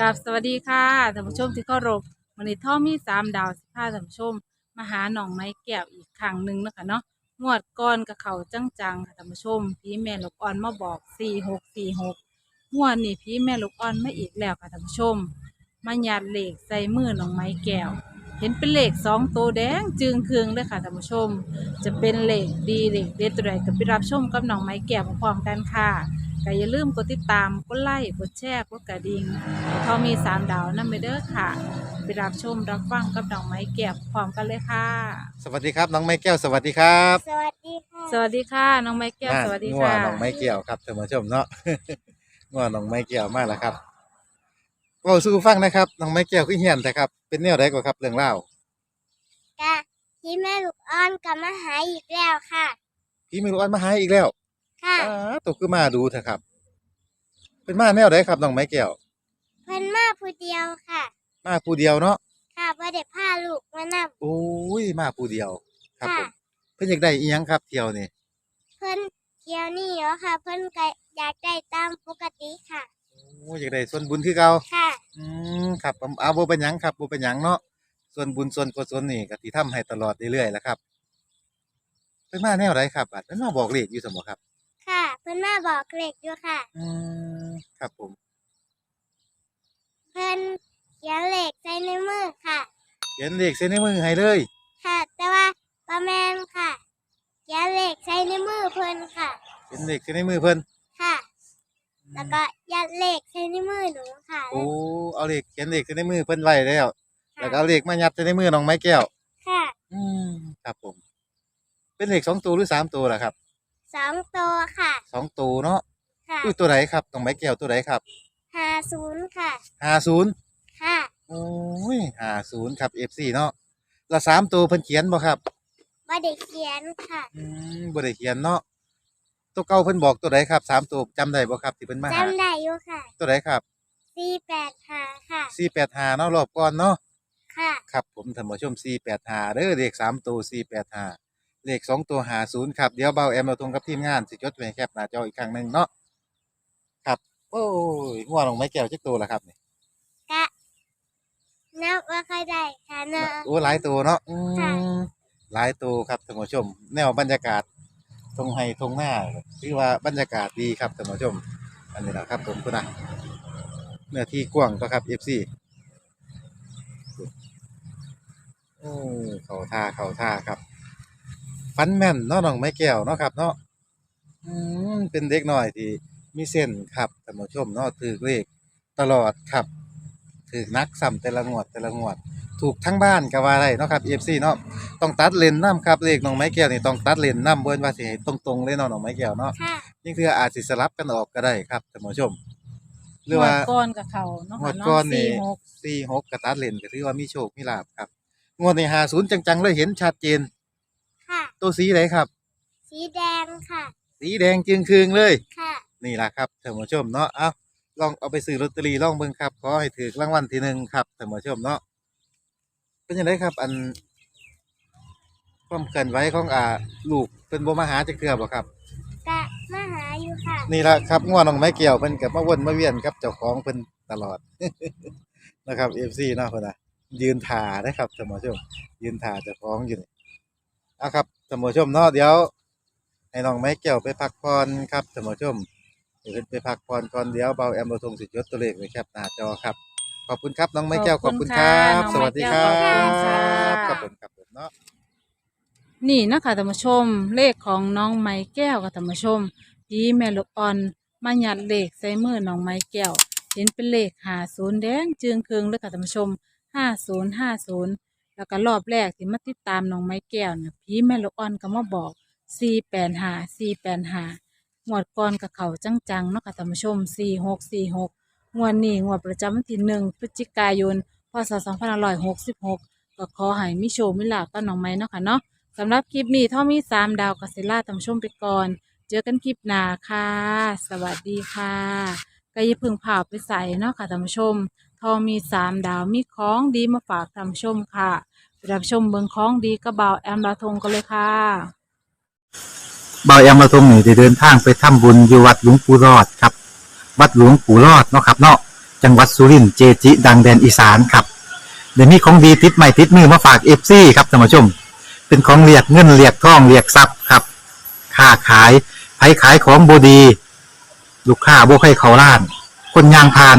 กับสวัสดีค่ะท่านผู้ชมที่เคารพวันนี้ท่อมีสามดาวสิพาท่านผู้ชม มาหาหนองไม้แก้วอีกครั้งหนึ่งนะคะเนาะงวดก้อนกับเขาจังๆค่ะท่านผู้ชมพี่แม่ลูกอ่อนมาบอกสี่หกสี่หกงวดนี้พี่แม่ลูกอ่อนมาอีกแล้วค่ะท่านผู้ชม มาหยาดเหล็กใส่มือหนองไม้แก้ว เห็นเป็นเหล็กสองตัวแดงจึงเคืองเลยค่ะท่านผู้ชม จะเป็นเหล็กดีเหล็กเด็ดตัวใดก็ไปรับชมกับหนองไม้แก้วพร้อมๆกันค่ะ ก็อย่าลืมกดติดตาม กดไลค์ กดแชร์ กดกระดิ่งให้ทอมีสามดาวนั่นไปเด้อค่ะ ไปรับชมรับฟังกับหนองไม้แก้วพร้อมกันเลยค่ะ สวัสดีครับน้องไม้แก้วสวัสดีครับสวัสดีค่ะสวัสดีค่ะน้องไม้แก้วสวัสดีง่วค่ะน้องไม้แก้วครับท่านผู้ชมเนาะง่วน้องไม้แก้วมากแล้วครับเว้าสู้ฟังนะครับน้องไม้แก้วคือเฮียนแต่ครับเป็นแนวใดกว่าครับเรื่องเล่าวกะที่แม่ลูกอ้อนกลับมาหาอีกแล้วค่ะพี่ไม่รู้อันมาหาอีกแล้ว ค่ะ อ้าตกคือมาดูเถอะครับ เป็นมาแนวใดครับน้องไม้แก้วเพิ่นมาผู้เดียวค่ะ มาผู้เดียวเนาะค่ะบ่ได้พาลูกมานำโอ้ยมาผู้เดียวครับผค่ะ มเพิ่นอยากได้อีหยังครับเที่ยวนี่เพิ่นเที่ยวนี่เหรอค่ะ เพิ่นก็อยากได้ตามปกติค่ะ โอ้ยอยากได้ส่วนบุญคือเก่า ค่ะ อืมครับเอาเอาบ่เป็นหยังครับบ่เป็นหยังเนาะส่วนบุญส่วนกุศลนี่ก็สิทำให้ตลอดเรื่อยๆแหล้วครับเป็นมาแนวใดครับบัดเป็นมาบอกเลขอยู่ซั่นบ่ครับค่ะเพิ่นมาบอกเลขอยู่ค่ะ อืมครับผม เพิ่นเขียนเลขใส่ในมือค่ะ เขียนเลขใส่ในมือให้เลย ค่ะ แต่ว่าบ่แม่นค่ะเขียนเลขใส่ในมือเพิ่นค่ะ เขียนเลขใส่ในมือเพิ่นค่ะ แล้วก็ยัดเลขใส่ในมือหนูค่ะ โอ้เอาเลขเขียนเลขใส่ในมือเพิ่นไว้แล้ว ค่ะแล้วก็เอาเลขมายัดใส่ในมือน้องไม้แก้ว ค่ะ อืมครับผม เป็นเลขสองตัวหรือสามตัวล่ะครับ สองตัวค่ะ สองตัวเนาะค่ะคือตัวไหนครับน้องไม้แก้วตัวไหนครับห้าศูนย์ค่ะ50ค่ะ โอ้ย50ครับ FC เนาะแล้วสามตัวเพิ่นเขียนบ่ครับบ่ได้เขียนค่ะอืมบ่ได้เขียนเนาะตัวเก่าเพิ่นบอกตัวไหนครับสามตัวจำได้บ่ครับที่เพิ่นมาหาจำได้อยู่ค่ะตัวไหนครับสี่แปดห้าค่ะ485เนาะรอบก่อนเนาะ ค่ะ ครับผมท่านผู้ชม485เด้อเลขสามตัว485 เลขสองตัว50ครับ เดี๋ยวเบาแอมเราตรงกับทีมงานสิจดไว้ให้แคปหน้าจออีกครั้งหนึงเนาะครับ โอ้ยงัวลงไม้แก้วจักตัวละครับนี่กะนับว่าใครได้ค่ะเนอะโอ้หลายตัวเนาะอืค่ะมหลายตัวครับท่านผู้ชม แนวบรรยากาศตรงไห้ตรงหน้าถือว่าบรรยากาศดีครับท่านผู้ชม อันนี้แหละครับผมคุณนะเนื้อที่กว้างก็ครับ FC โอ้เขาท่าเขาท่าครับ ฟันแม่นเนาะน้องไม้แก้วเนาะครับ เนาะอืมเป็นเด็กน้อยที่มีเส้นครับท่านผู้ชมเนาะถือเลขตลอดครับถือนักซ้ำแต่ละงวดแต่ละงวด ถูกทั้งบ้านก็ว่าได้เนาะครับ FC เนาะต้องตัดเลนน้ำครับเลขน้องไม้แก้วนี่ต้องตัดเลนน้ำเบิ้นว่าสิให้ตรงๆเลยเนาะน้องไม้แก้วเนาะค่ะนี่คืออาจสิสลับกันออกก็ได้ครับท่านผู้ชม หรือว่างวดก้อนกับเขาเนาะงวค่ะดเนาะก้อนนี่สี่หกสี่หกกระตัดเลนก็ถือว่ามีโชคมีลาบครับ งวดในหาศูนย์จังๆเลยเห็นชัดเจน ค่ะ ตัวสีไหนครับ สีแดงค่ะ สีแดงจึงคืงเลย ค่ะ นี่ล่ะครับท่านผู้ชมเนาะเอาลองเอาไปซื้อลอตเตอรี่ลองเบิ่งครับขอให้ถือรางวัลที่หนึ่งครับท่านผู้ชมเนาะเป็นยังไงครับ อันความเคลื่อนไหวของอ่าลูกเป็นบ่มาหาจักเทื่อบ่ครับ กะมาหาอยู่ค่ะ นี่ละครับง่วน้องไม้เกี่ยวเพิ่นกับมาวนมาเวียนกับเจ้าของเพิ่นตลอด นะครับ FC เนาะเพิ่นน่ะยืนถ่านะครับท่านผู้ชมยืนถ่าเจ้าของอยู่นี่ เอาครับท่านผู้ชมเนาะเดี๋ยวให้น้องไม้เกี่ยวไปพักผ่อนครับท่านผู้ชมเดี๋ยวเพิ่นไปพักผ่อนก่อนเดี๋ยวเบาแอมเราทงสิจดตัวเลขไว้แคปหน้าจอครับ ขอบคุณครับน้องไม้แก้วขอบคุณครับ สวัสดีครับครับผมครับผมเนาะนี่นะคะท่านผู้ชม เลขของน้องไม้แก้วกับท่านผู้ชมพี่แม่ลูกอ่อนมาหยัดเลขใส่มือน้องไม้แก้ว เห็นเป็นเลขห้าศูนย์แดงจึงเคืองเลยค่ะท่านผู้ชมห้าศูนย์ห้าศูนย์ แล้วก็รอบแรกที่มาติดตามน้องไม้แก้วเนี่ยพี่แม่ลูกอ่อนก็มาบอกสี่แปดห้าสี่แปดห้างวดก่อนกับเขาจังๆเนาะค่ะท่านผู้ชมสี่หกสี่หกงวดนี้งวดประจำวันที่หนึ่งพฤศจิกายนพศสองพันห้าร้อยหกสิบหกก็ขอให้มิโชมิลาภกับน้องไม้เนาะค่ะเนาะสำหรับคลิปนี้ท่อมีสามดาวกัสเซล่าท่านผู้ชมไปก่อน เจอกันคลิปหน้าค่ะ สวัสดีค่ะก็อย่าเพึ่งผ่าไปใส่เนาะค่ะท่านผู้ชม ทอมีสามดาวมีของดีมาฝากท่านชมค่ะไปรับชมเบิงของดีกระเบาแอมลาทงกันเลยค่ะเบาแอมมาตรงนี้ได้เดินทางไปทำบุญอยู่วัดหลวงปู่รอดครับ วัดหลวงปู่รอดเนาะครับเนาะจังหวัดสุรินทร์เจจิ ดังแดนอีสานครับเดี๋ยวนี้ของดีติดใหม่ติดมือมาฝากเอฟซีครับท่านผู้ชม เป็นของเรียกเงินเรียกทองเรียกทรัพย์ครับค้าขายไผขายของบดี ลูกค้าบ่ให้เขาล้าน คนยางพาน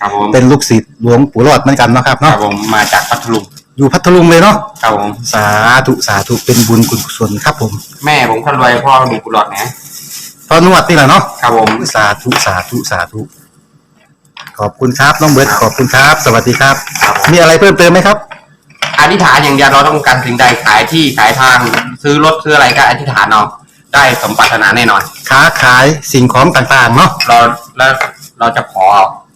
ครับผมเป็นลูกศิษย์หลวงปู่รอดเหมือนกันเนาะครับครัเนาะบผมมาจากพัทลุงอยู่พัทลุงเลยเนาะครับผมสาธุสาธุเป็นบุญกุศลครับผมแม่ผมคนรวยพ่อมีกุหลาบนะตอนนวดนี่แหละเนาะครับผม สาธุสาธุสาธุขอบคุณครับน้องเบิร์ดขอบคุณครับ สวัสดีครับ ครับผมมีอะไรเพิ่มเติมไหมครับ อธิษฐานอย่างเดียวเราต้องการสิ่งใดขายที่ขายทาง ซื้อรถซื้ออะไรก็อธิษฐานเอาได้สมปรารถนาแน่นอน ค้าขายสิ่งของต่างๆเนาะเราแล้วเราจะขอเอา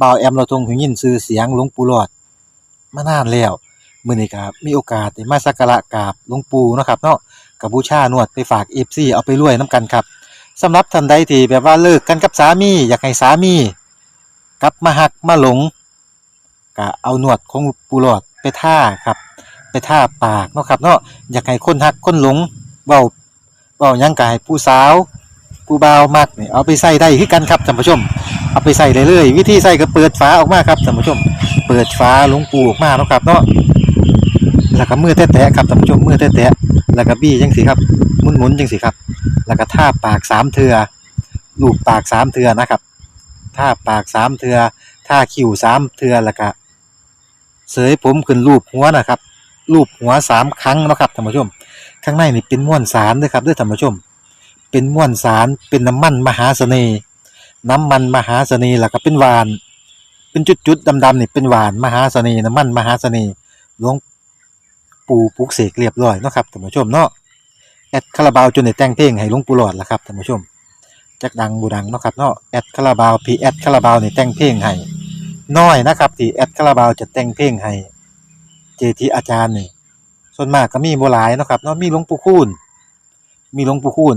บ่าวแอมเราทรงหูยินชื่อเสียงหลวงปู่หลอดมานานแล้วมื้อนี้ก็มีโอกาสได้มาสักการะกราบหลวงปู่เนาะครับเนาะกับบูชานวดไปฝาก FC เอาไปรวยนํกันครับสำหรับท่านใดที่แบบว่าเลิกกันกับสามี อยากให้สามีกลับมาหักมาหลงก็เอาหนวดของปูหลอดไปท่าครับ ไปท่าปากเนาะครับเนาะอยากให้คนหักคนหลงเว้าเว้ายังกายผู้สาว ผู้บ่าวมักนี่เอาไปใส่ได้คือกันครับท่านผู้ชม เอาไปใส่ได้เลยวิธีใส่ก็เปิดฝาออกมาครับท่านผู้ชม เปิดฝาลวงปูออกมาเนาะครับเนาะแล้วก็มือแตะๆครับท่านผู้ชมมือแตะๆแล้วก็บี้จังสิครับหมุนๆจังสิครับ แล้วก็ท่าปากสามเทือลูบปากสามเทือนะครับท่าปากสามเทือท่าคิ้วสามเทือแล้วก็เสยผมขึ้นรูปหัวนะครับรูปหัวสามครั้งเนาะครับท่านผู้ชม ข้างในนี่เป็นม้วนสารด้วยครับด้วยท่านผู้ชม เป็นม้วนสารเป็นน้ำมันมหาเสน่ห์ น้ำมันมหาเสน่ห์แล้วก็เป็นหวาน เป็นจุดๆดำๆนี่เป็นหวานมหาเสน่ห์น้ำมันมหาเสน่ห์หลวงปู่ปลุกเสกเรียบร้อยเนาะครับท่านผู้ชมเนาะแอดคาราบาวจนได้แต่งเพลงให้หลวงปู่หลอดละครับท่านผู้ชมจักดังบูดังเนาะครับเนาะแอดคาราบาวพีแอดคาราบาวนี่แต่งเพลงให้น้อยนะครับที่แอดคาราบาวจะแต่งเพลงให้เจทีอาจารย์นี่ส่วนมากก็มีบ่หลายเนาะครับเนาะมีหลวงปู่คูณมีหลวงปู่คูณ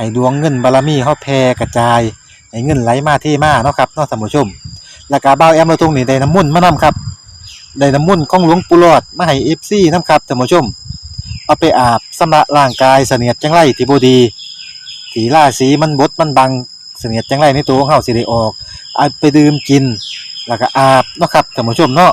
ให้ดวงเงินบารมีเฮาแผ่กระจาย ให้เงินไหลมาเทมาเนาะครับเนาะท่านผู้ชม แล้วก็บ่าวแอมเราตรงนี้ได้น้ำมุ่นต์มานํครับได้น้ำมุ่นต์ของหลวงปู่หลอดมาให้ FC นํครับท่านผู้ชม เอาไปอาบสำระร่างกายเสนียดจังไรที่บ่ดีที่ราศีมันบดมันบังเสนียดจังไรในตัวของเฮาสิได้ออกเอาไปดื่มกิน แล้วก็อาบเนาะครับท่านผู้ชมเนาะ